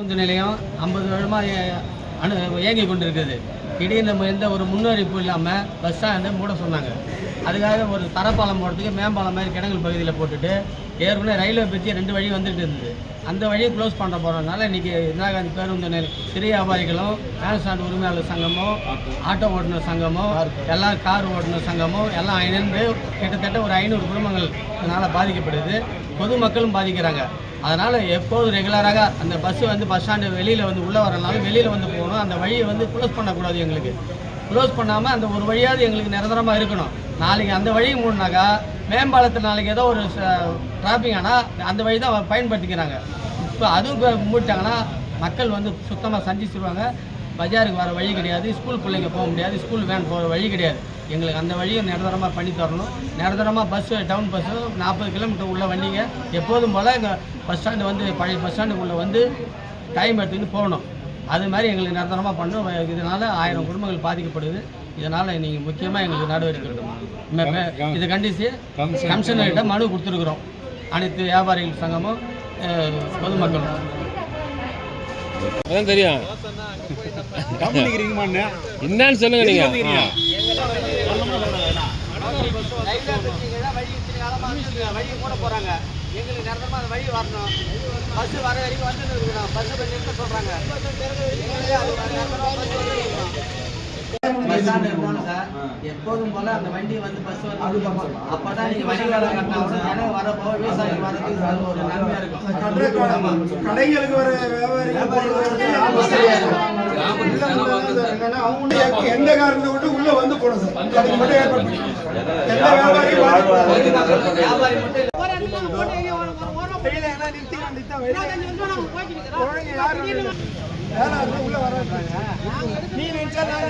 பேருந்து நிலையம் ஐம்பது வருடமாக அணு இயங்கி கொண்டிருக்குது. திடீர்னு நம்ம எந்த ஒரு முன்னறிவிப்பு இல்லாமல் பஸ் ஸ்டாண்டு மூட சொன்னாங்க. அதுக்காக ஒரு தரப்பாலம் போகிறதுக்கு மேம்பாலம் மாதிரி கிடங்கல் பகுதியில் போட்டுட்டு ஏற்கனவே ரயில்வே பற்றி ரெண்டு வழி வந்துட்டு இருந்தது. அந்த வழியை க்ளோஸ் பண்ண போகிறதுனால இன்றைக்கி இந்திரா காந்தி பேருந்து நிலையம் சிறிய வியாபாரிகளும் வேன் ஸ்டாண்ட் உரிமையாளர் சங்கமும் ஆட்டோ ஓட்டுநர் சங்கமும் எல்லாம் கார் ஓட்டுநர் சங்கமும் எல்லாம் இணைந்து கிட்டத்தட்ட ஒரு ஐநூறு குடும்பங்கள் இதனால் பாதிக்கப்படுது. பொதுமக்களும் பாதிக்கிறாங்க. அதனால் எப்போதும் ரெகுலராக அந்த பஸ்ஸு வந்து பஸ் ஸ்டாண்டு வெளியில் வந்து உள்ளே வரனாலும் வெளியில் வந்து போகணும். அந்த வழியை வந்து க்ளோஸ் பண்ணக்கூடாது எங்களுக்கு. க்ளோஸ் பண்ணாமல் அந்த ஒரு வழியாவது எங்களுக்கு நிரந்தரமாக இருக்கணும். நாளைக்கு அந்த வழி மூடினாக்கா மேம்பாலத்தில் நாளைக்கு ஏதோ ஒரு டிராஃபிக் ஆனால் அந்த வழி தான் பயன்படுத்திக்கிறாங்க. இப்போ அதுவும் இப்போ மூடிட்டாங்கன்னா மக்கள் வந்து சுத்தமாக சந்திச்சிருவாங்க. பஜாருக்கு வர வழி கிடையாது ஸ்கூல் பிள்ளைங்க போக முடியாது ஸ்கூல் வேன் போகிற வழி கிடையாது. எங்களுக்கு அந்த வழியை நிரந்தரமாக பண்ணி தரணும். நிரந்தரமாக பஸ்ஸு டவுன் பஸ்ஸு நாற்பது கிலோமீட்டர் உள்ள வண்டிங்க. எப்போதும் போல் எங்கள் பஸ் ஸ்டாண்டு வந்து பழைய பஸ் ஸ்டாண்டுக்குள்ளே வந்து டைம் எடுத்துக்கிட்டு போகணும். அது மாதிரி எங்களுக்கு நிரந்தரமாக பண்ணும். இதனால் ஆயிரம் குடும்பங்கள் பாதிக்கப்படுது. இதனால் நீங்கள் முக்கியமாக எங்களுக்கு நடவடிக்கை இதை கண்டித்து கமிஷனர்கிட்ட மனு கொடுத்துருக்குறோம். அனைத்து வியாபாரிகள் சங்கமும் பொதுமக்களும். அதான் தெரியும். என்னன்னு சொல்லுங்க நீங்க. வழி கூட போறாங்க எங்களுக்கு நிரந்தரமாக அந்த வழி வரணும் பஸ்ஸு வர வரைக்கும் வந்துட்டு இருக்கணும் பஸ் கொஞ்சம் சொல்றாங்க சொல்கிறாங்க எங்களுக்கு அது வர நிரந்தரமா bus வந்து இருக்கணும். இருக்கணும் சார் எப்போதும் போல அந்த வண்டி வந்து பஸ் வந்து அப்பதான் நீங்க வேலை கட்டினா வரப்போ விவசாயம் வரதுக்கு ஒரு நன்மையா இருக்கும். கடைகளுக்கு வர வியாபாரிகள் போறது அவங்க எந்த காரணத்தை விட்டு உள்ள வந்து போனோம் சார்? அதுக்கு மட்டும் ஏற்பாடு. எந்த வியாபாரி மட்டும் உள்ள வராதுங்க.